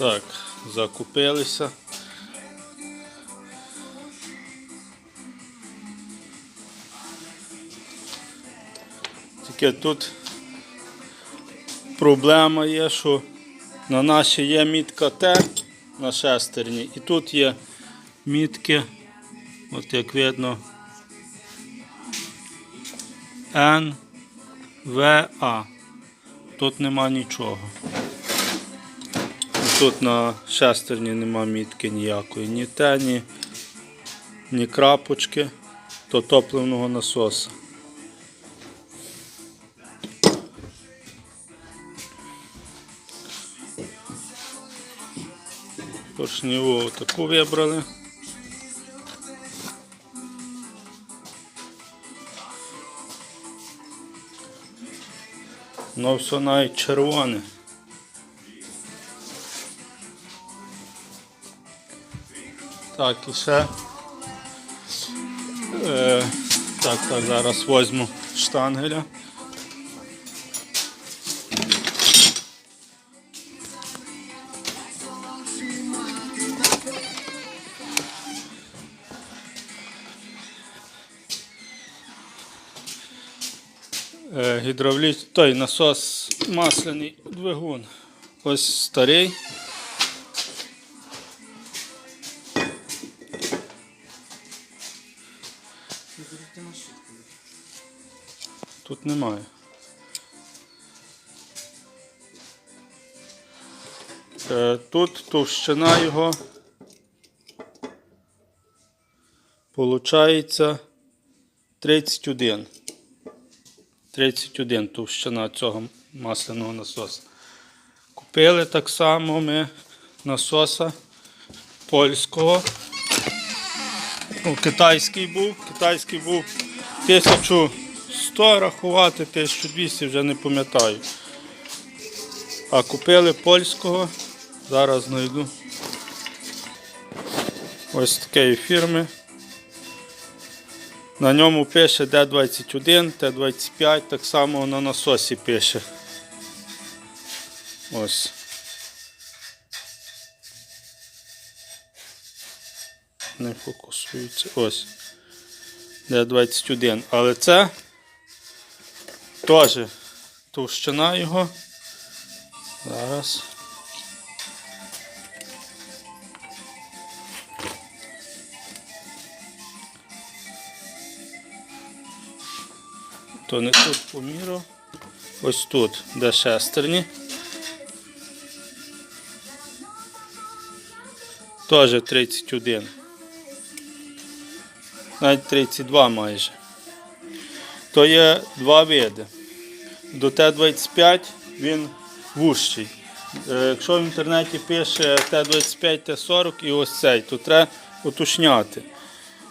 Так, закупилися. Тільки тут проблема є, що на нашій є мітка Т на шестерні, і тут є мітки, от як видно, Н, В, А. Тут нема нічого. Тут на шестерні нема мітки ніякої. Ні те, ні, ні крапочки, то топливного насоса. Поршневу таку вибрали. Ну все навіть червоне. Так, і ще. Е, так, так, зараз візьму штангеля. Е, гідравліч... той насос масляний двигун. Ось старий. Тут немає. Е, Тут товщина його получається 31. 31 товщина цього масляного насоса. Купили так само ми насоса польського. Ну, китайський був. Китайський був 1100 рахувати, 1200 вже не пам'ятаю. А купили польського. Зараз знайду. Ось такої фірми. На ньому пише Д21, Т25, так само на насосі пише. Ось. Не фокусується. Ось. Д21. Але це теж товщина його. Зараз. То не тут поміряв. Ось тут, де шестерні. Теж 31. Навіть 32 майже. То є два види. До Т-25 він вужчий. Е, Якщо в інтернеті пише Т-25, Т-40 і ось цей, то треба уточняти.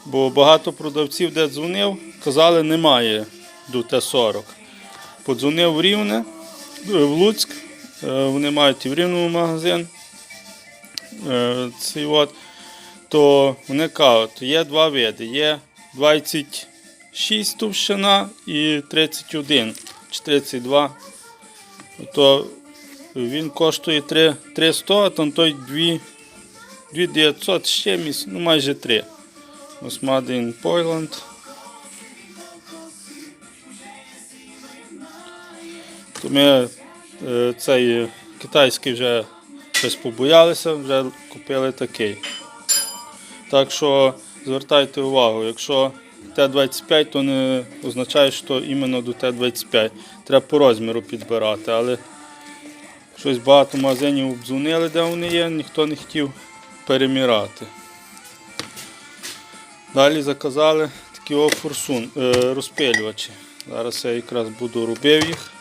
Бо багато продавців, де дзвонив, казали, немає до Т-40. Подзвонив в Рівне, е, в Луцьк, е, вони мають і в Рівному магазин. Цей от, то вони кажуть, є два види. Є 26 товщина і 31 чи 32. То він коштує 3, 300, а там той 2, 2900 з чимось, ну майже 3. Ось Made Poland. То ми е, цей китайський вже щось побоялися, вже купили такий. Так що звертайте увагу, якщо Т-25, то не означає, що іменно до Т-25. Треба по розміру підбирати, але щось багато магазинів обдзвонили, де вони є, ніхто не хотів перемірати. Далі заказали такі форсун, е, розпилювачі. Зараз я якраз буду робив їх.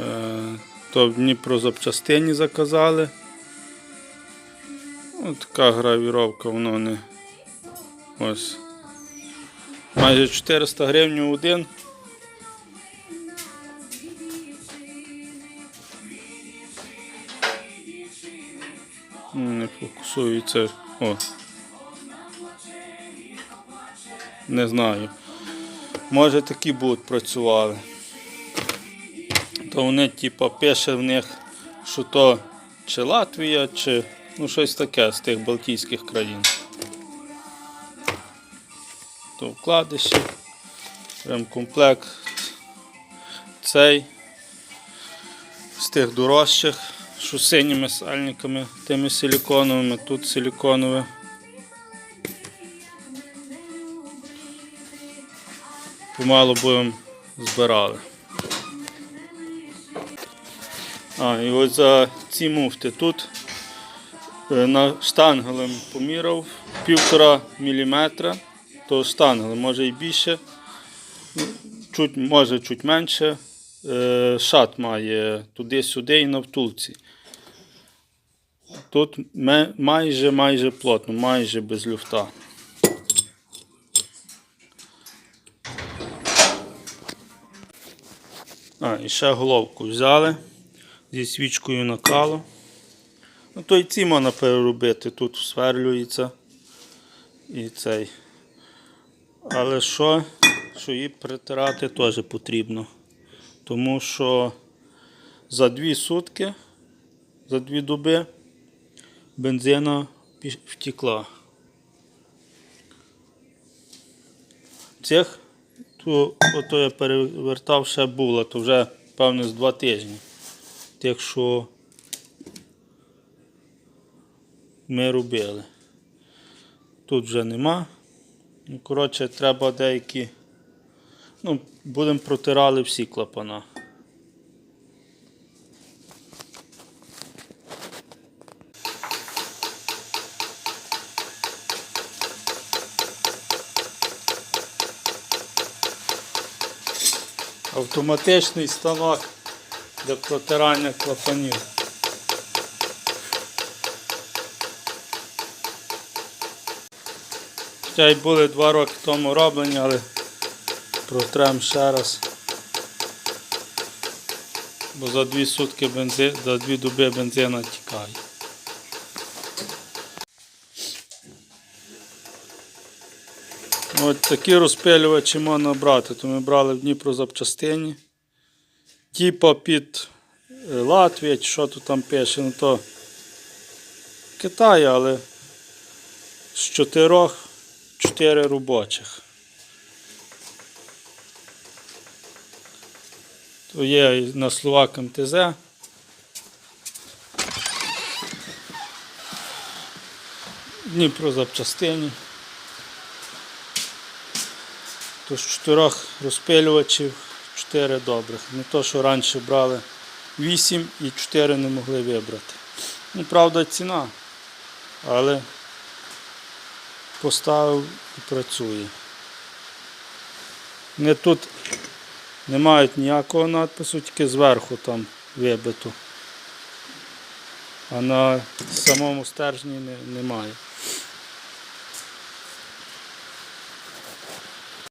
Е, То в Дніпро запчастині заказали. Ось така гравіровка, воно не ось. Майже 400 гривень один. Не фокусується. О. Не знаю. Може такі будуть працювали. То вони типу, пише в них, що то чи Латвія, чи ну, щось таке з тих Балтійських країн. То вкладиші, прям комплект цей з тих дорожчих, що синіми сальниками, тими силіконовими, тут силіконове. Помало будемо збирали. А, і ось за ці муфти тут е, на штангелем поміряв півтора міліметра, то штангел може і більше, чуть, може чуть менше. Е, Шат має туди-сюди і на втулці. Тут майже майже плотно, майже без люфта. А, і ще головку взяли зі свічкою накалу. Ну, то й ці можна переробити, тут сверлюється і цей. Але що, що її притирати теж потрібно. Тому що за дві сутки, за дві доби бензина втекла. Цих, то, ото я перевертав, ще було, то вже певне з два тижні. Тих, що ми робили. Тут вже нема. Ну, коротше, треба деякі. Ну, будемо протирали всі клапана. Автоматичний станок для протирання клапанів. Хоча й були два роки тому роблені, але протрем ще раз. Бо за дві сутки бензи, за дві доби бензина тікає. От такі розпилювачі можна брати. То ми брали в Дніпро запчастині. Типа під е, Латвія, чи що тут там пише, ну то Китай, але з чотирьох чотири робочих. То є на словак МТЗ. Дніпро запчастині. То з чотирьох розпилювачів чотири добрих. Не то, що раніше брали 8 і 4 не могли вибрати. Ну, правда, ціна, але поставив і працює. Не тут не мають ніякого надпису, тільки зверху там вибито. А на самому стержні не, немає.